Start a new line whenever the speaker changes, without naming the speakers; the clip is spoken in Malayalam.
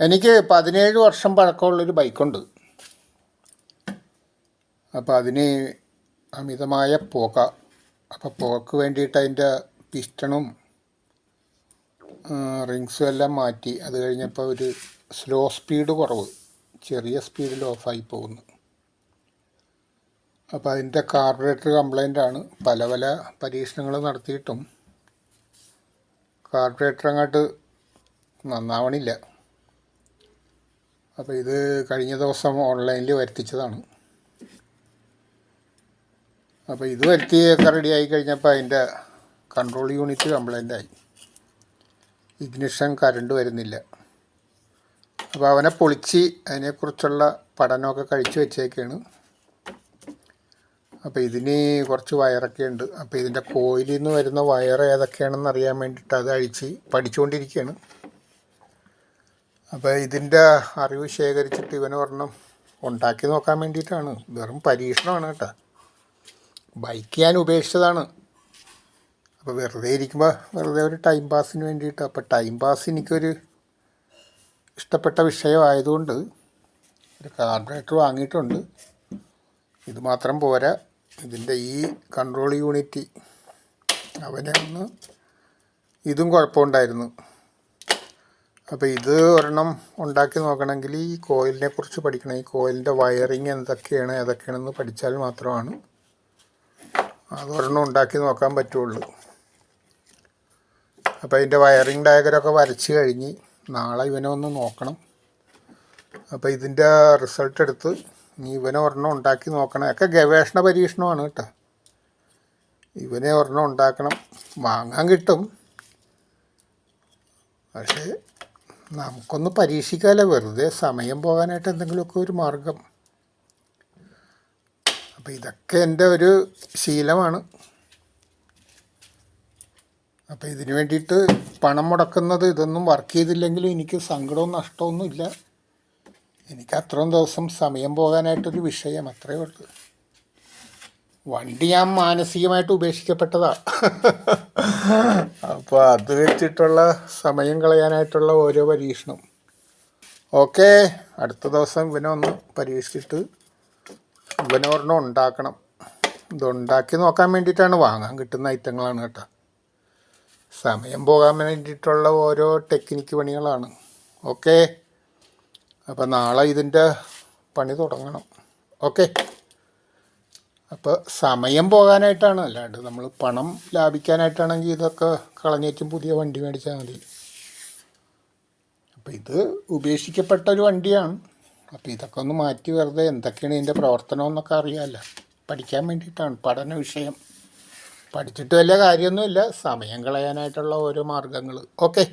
എനിക്ക് പതിനേഴ് വർഷം പഴക്കമുള്ളൊരു ബൈക്കുണ്ട്. അപ്പോൾ അതിന് അമിതമായ പുക. അപ്പോൾ പുകക്ക് വേണ്ടിയിട്ട് അതിന്റെ പിസ്റ്റണും റിങ്സും എല്ലാം മാറ്റി. അത് കഴിഞ്ഞപ്പോൾ ഒരു സ്ലോ സ്പീഡ് കുറവ്. ചെറിയ സ്പീഡിൽ ഓഫായി പോകുന്നു. അപ്പോൾ അതിന്റെ കാർബറേറ്റർ കംപ്ലൈന്റാണ്. പല പല പരീക്ഷണങ്ങൾ നടത്തിയിട്ടും കാർബറേറ്റർ അങ്ങോട്ട് നന്നാവണില്ല. അപ്പോൾ ഇത് കഴിഞ്ഞ ദിവസം ഓൺലൈനിൽ വരുത്തിച്ചതാണ്. അപ്പോൾ ഇത് വരുത്തിയൊക്കെ റെഡി ആയി കഴിഞ്ഞപ്പോൾ അതിന്റെ കൺട്രോൾ യൂണിറ്റ് കംപ്ലൈന്റ് ആയി. ഇഗ്നിഷൻ കറണ്ട് വരുന്നില്ല. അപ്പോൾ അവനെ പൊളിച്ച് അതിനെക്കുറിച്ചുള്ള പഠനമൊക്കെ കഴിച്ചു വെച്ചേക്കാണ്. അപ്പോൾ ഇതിന് കുറച്ച് വയറൊക്കെ ഉണ്ട്. അപ്പോൾ ഇതിന്റെ കോയിലിൽ നിന്ന് വരുന്ന വയർ ഏതൊക്കെയാണെന്ന് അറിയാൻ വേണ്ടിയിട്ട് അത് അഴിച്ച് പഠിച്ചുകൊണ്ടിരിക്കുകയാണ് അപ്പോൾ ഇതിന്റെ അറിവ് ശേഖരിച്ചിട്ട് ഇവനെ പറഞ്ഞു ഉണ്ടാക്കി നോക്കാൻ വേണ്ടിയിട്ടാണ്. വെറും പരീക്ഷണമാണ് കേട്ടോ. ബൈക്ക് ഞാൻ ഉപേക്ഷിച്ചതാണ്. അപ്പോൾ വെറുതെ ഇരിക്കുമ്പോൾ വെറുതെ ഒരു ടൈം പാസിന് വേണ്ടിയിട്ട്. അപ്പോൾ ടൈം പാസ് എനിക്കൊരു ഇഷ്ടപ്പെട്ട വിഷയമായതുകൊണ്ട് ഒരു കാർബറേറ്റർ വാങ്ങിയിട്ടുണ്ട്. ഇത് മാത്രം പോരാ. ഇതിന്റെ ഈ കൺട്രോൾ യൂണിറ്റ് അവനെ ഒന്ന് ഇതും കുഴപ്പമുണ്ടായിരുന്നു. അപ്പോൾ ഇത് ഒരെണ്ണം ഉണ്ടാക്കി നോക്കണമെങ്കിൽ ഈ കോയിലിനെ കുറിച്ച് പഠിക്കണം. ഈ കോയിലിന്റെ വയറിങ് എന്തൊക്കെയാണ് ഏതൊക്കെയാണെന്ന് പഠിച്ചാൽ മാത്രമാണ് അതൊരെണ്ണം ഉണ്ടാക്കി നോക്കാൻ പറ്റുള്ളൂ. അപ്പോൾ അതിന്റെ വയറിങ് ഡയഗ്രമൊക്കെ വരച്ച് കഴിഞ്ഞ് നാളെ ഇവനെ ഒന്ന് നോക്കണം. അപ്പോൾ ഇതിന്റെ റിസൾട്ട് എടുത്ത് ഇനി ഇവനെ ഒരെണ്ണം ഉണ്ടാക്കി നോക്കണം. ഒക്കെ ഗവേഷണ പരീക്ഷണമാണ് കേട്ടോ. ഇവനെ ഒരെണ്ണം ഉണ്ടാക്കണം. വാങ്ങാൻ കിട്ടും. പക്ഷേ നമുക്കൊന്ന് പരീക്ഷിക്കാമല്ലോ വെറുതെ സമയം പോകാനായിട്ട് എന്തെങ്കിലുമൊക്കെ ഒരു മാർഗം. അപ്പോൾ ഇതൊക്കെ എന്റെ ഒരു ശീലമാണ്. അപ്പോൾ ഇതിന് വേണ്ടിയിട്ട് പണം മുടക്കുന്നത് ഇതൊന്നും വർക്ക് ചെയ്തില്ലെങ്കിലും എനിക്ക് സങ്കടവും നഷ്ടമൊന്നും ഇല്ല. എനിക്ക് അത്രയും ദിവസം സമയം പോകാനായിട്ടൊരു വിഷയം അത്രയേ ഉള്ളൂ. വണ്ടി ഞാൻ മാനസികമായിട്ട് ഉപേക്ഷിക്കപ്പെട്ടതാ. അപ്പോൾ അത് വെച്ചിട്ടുള്ള സമയം കളയാനായിട്ടുള്ള ഓരോ പരീക്ഷണം. ഓക്കെ അടുത്ത ദിവസം ഇവനെ ഒന്ന് പരീക്ഷിച്ചിട്ട് ഇവനൊരെണ്ണം ഉണ്ടാക്കണം. ഇത് ഉണ്ടാക്കി നോക്കാൻ വേണ്ടിയിട്ടാണ്. വാങ്ങാൻ കിട്ടുന്ന ഐറ്റങ്ങളാണ് കേട്ടോ. സമയം പോകാൻ വേണ്ടിയിട്ടുള്ള ഓരോ ടെക്നിക്ക് പണികളാണ്. ഓക്കെ അപ്പോൾ നാളെ ഇതിന്റെ പണി തുടങ്ങണം. ഓക്കെ. അപ്പോൾ സമയം പോകാനായിട്ടാണ്. അല്ലാണ്ട് നമ്മൾ പണം ലാഭിക്കാനായിട്ടാണെങ്കിൽ ഇതൊക്കെ കളഞ്ഞേറ്റും പുതിയ വണ്ടി മേടിച്ചാൽ മതി. അപ്പോൾ ഇത് ഉപേക്ഷിക്കപ്പെട്ട ഒരു വണ്ടിയാണ്. അപ്പോൾ ഇതൊക്കെ ഒന്ന് മാറ്റി വെറുതെ എന്തൊക്കെയാണ് ഇതിന്റെ പ്രവർത്തനം എന്നൊക്കെ അറിയാമല്ല പഠിക്കാൻ വേണ്ടിയിട്ടാണ് പഠന വിഷയം. പഠിച്ചിട്ട് വലിയ കാര്യമൊന്നുമില്ല. സമയം കളയാനായിട്ടുള്ള ഓരോ മാർഗങ്ങൾ ഓക്കെ.